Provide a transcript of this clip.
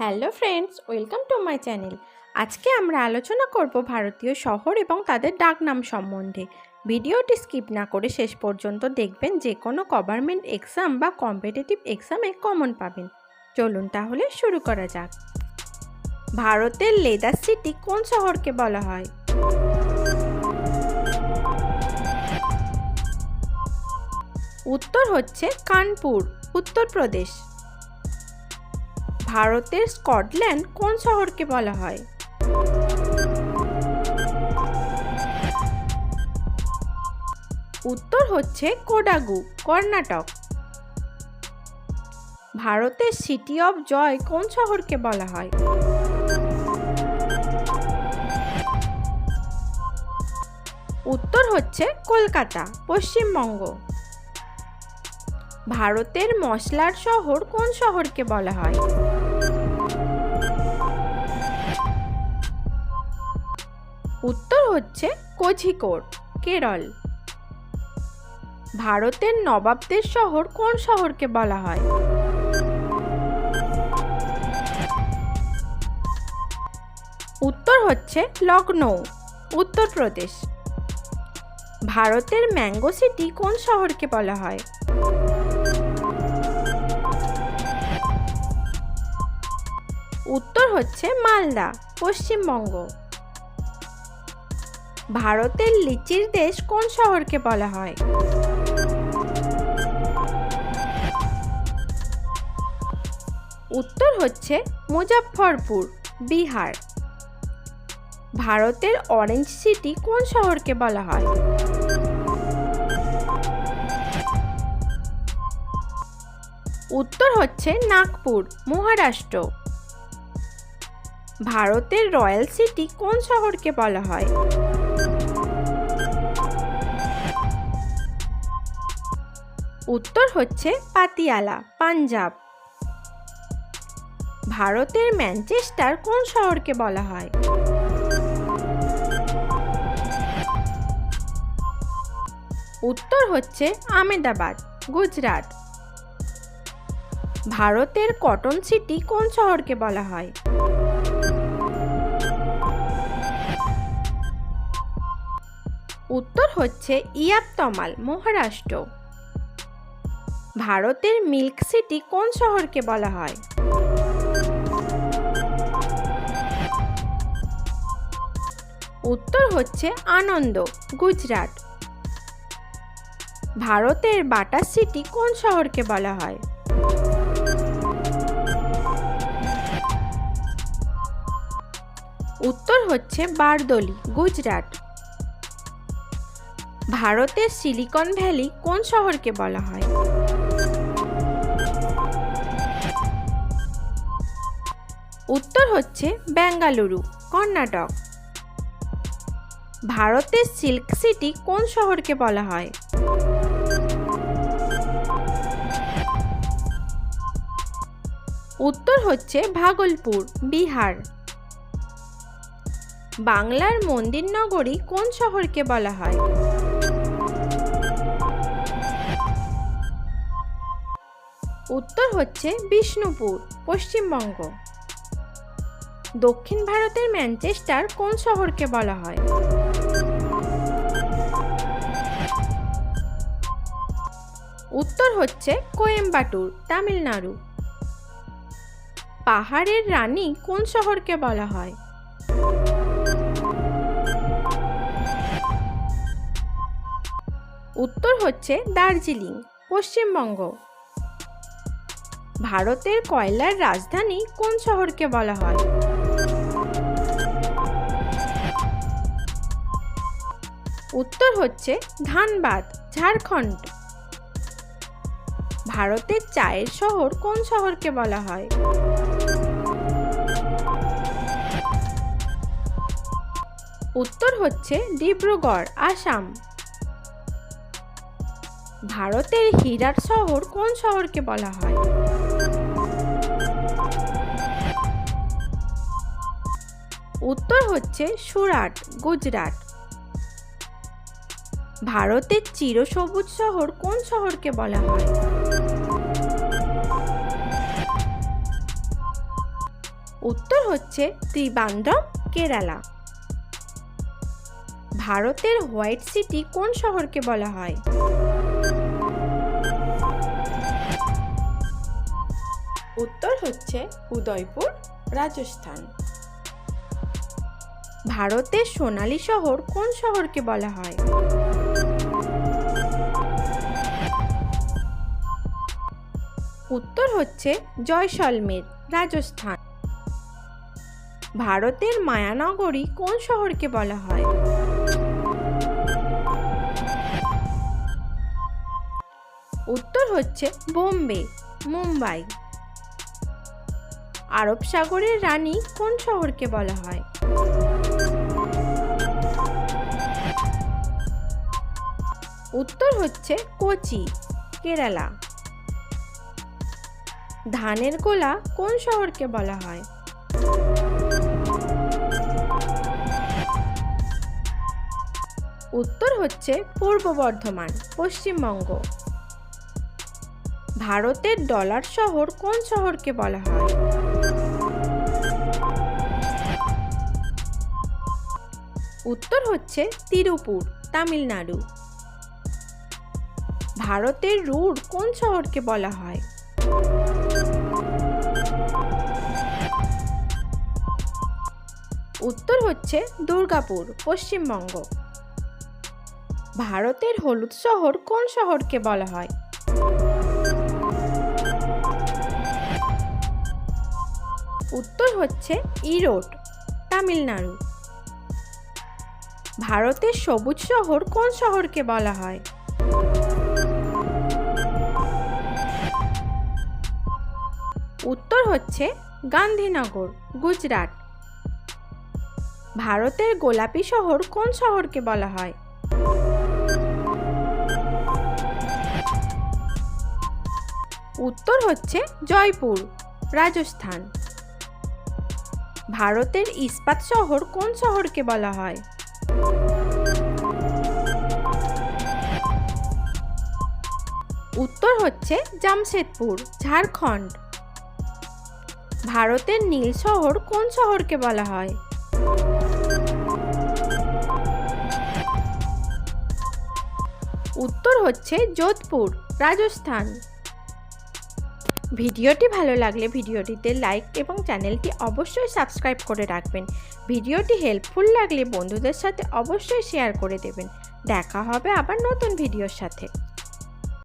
Hello friends, welcome to my channel. আজকে আমরা আলোচনা করব ভারতীয় শহর এবং তাদের ডাকনাম সম্বন্ধে। ভিডিওটি স্কিপ না করে শেষ পর্যন্ত দেখবেন, যে কোনো গভর্নমেন্ট এক্সাম বা কম্পিটিটিভ এক্সামে কমন পাবেন। চলুন তাহলে শুরু করা যাক। ভারতের লেদার সিটি কোন শহরকে বলা হয়? উত্তর হচ্ছে কানপুর, উত্তরপ্রদেশ। ভারতের স্কটল্যান্ড কোন শহরকে বলা হয়? উত্তর হচ্ছে কোডাগু, কর্ণাটক। ভারতের সিটি অফ জয় কোন শহরকে বলা হয়? উত্তর হচ্ছে কলকাতা, পশ্চিমবঙ্গ। ভারতের মশলার শহর কোন শহরকে বলা হয়? উত্তর হচ্ছে কোঝিকোড, কেরল। ভারতের নবাবদের শহর কোন শহরকে বলা হয়? উত্তর হচ্ছে লখনৌ উত্তরপ্রদেশ ভারতের ম্যাঙ্গো সিটি কোন শহরকে বলা হয়? উত্তর হচ্ছে মালদা, পশ্চিমবঙ্গ। ভারতের লিচির দেশ কোন শহরকে বলা হয়? উত্তর হচ্ছে মুজাফফরপুর, বিহার। ভারতের অরেঞ্জ সিটি কোন শহরকে বলা হয়? উত্তর হচ্ছে নাগপুর, মহারাষ্ট্র। ভারতের রয়্যাল সিটি কোন শহরকে বলা হয়? উত্তর হচ্ছে পাতিয়ালা, পাঞ্জাব। ভারতের ম্যানচেস্টার কোন শহরকে বলা হয়? উত্তর হচ্ছে আমেদাবাদ গুজরাট। ভারতের কটন সিটি কোন শহরকে বলা হয়? উত্তর হচ্ছে ইয়াবতমাল মহারাষ্ট্র। ভারতের মিল্ক সিটি কোন শহরকে বলা হয়? উত্তর হচ্ছে আনন্দ, গুজরাট। ভারতের বাটার সিটি কোন শহরকে বলা হয়? উত্তর হচ্ছে বারদলি, গুজরাট। ভারতের সিলিকন ভ্যালি কোন শহরকে বলা হয়? উত্তর হচ্ছে বেঙ্গালুরু, কর্ণাটক। ভারতের সিল্ক সিটি কোন শহরকে বলা হয়? উত্তর হচ্ছে ভাগলপুর, বিহার। বাংলার মন্দির নগরী কোন শহরকে বলা হয়? উত্তর হচ্ছে বিষ্ণুপুর, পশ্চিমবঙ্গ। দক্ষিণ ভারতের ম্যানচেস্টার কোন শহরকে বলা হয়? উত্তর হচ্ছে কোয়েম্বাটুর, তামিলনাড়ু। পাহাড়ের রানী কোন শহরকে বলা হয়? উত্তর হচ্ছে দার্জিলিং, পশ্চিমবঙ্গ। ভারতের কয়লার রাজধানী কোন শহরকে বলা হয়? উত্তর হচ্ছে ধানবাদ, ঝাড়খণ্ড। ভারতের চায়ের শহর কোন শহরকে বলা হয়? উত্তর হচ্ছে ডিব্রুগড়, আসাম। ভারতের হীরার শহর কোন শহরকে বলা হয়? উত্তর হচ্ছে সুরাট, গুজরাট। ভারতের চিরসবুজ শহর কোন শহরকে বলা হয়? উত্তর হচ্ছে ত্রিবান্দ্রম, কেরালা। ভারতের হোয়াইট সিটি কোন শহরকে বলা হয়? উত্তর হচ্ছে উদয়পুর, রাজস্থান। ভারতের সোনালী শহর কোন শহরকে বলা হয়? উত্তর হচ্ছে জয়সলমের রাজস্থান। ভারতের মায়ানগরী কোন শহরকে বলা হয়? উত্তর হচ্ছে বোম্বে, মুম্বাই। আরব সাগরের রানী কোন শহরকে বলা হয়? উত্তর হচ্ছে কোচি, কেরালা। ধানের গোলা কোন শহরকে বলা হয়? উত্তর হচ্ছে পূর্ব বর্ধমান, পশ্চিমবঙ্গ। ভারতের ডলার শহর কোন শহরকে বলা হয়? উত্তর হচ্ছে তিরুপুর, তামিলনাড়ু। ভারতের রুর কোন শহরকে বলা হয়? উত্তর হচ্ছে দুর্গাপুর, পশ্চিমবঙ্গ। ভারতের হলুদ শহর কোন শহরকে বলা হয়? উত্তর হচ্ছে ইরোড, তামিলনাড়ু। ভারতের সবুজ শহর কোন শহরকে বলা হয়? উত্তর হচ্ছে গান্ধীনগর, গুজরাট। ভারতের গোলাপি শহর কোন শহরকে বলা হয়? উত্তর হচ্ছে জয়পুর, রাজস্থান। ভারতের ইস্পাত শহর কোন শহরকে বলা হয়? উত্তর হচ্ছে জামশেদপুর, ঝাড়খণ্ড। ভারতের নীল শহর কোন শহরকে বলা হয়? উত্তর হচ্ছে যোধপুর, রাজস্থান। ভিডিওটি ভালো লাগলে ভিডিওটিতে লাইক এবং চ্যানেলটি অবশ্যই সাবস্ক্রাইব করে রাখবেন। ভিডিওটি হেল্পফুল লাগলে বন্ধুদের সাথে অবশ্যই শেয়ার করে দেবেন। দেখা হবে আবার নতুন ভিডিওর সাথে।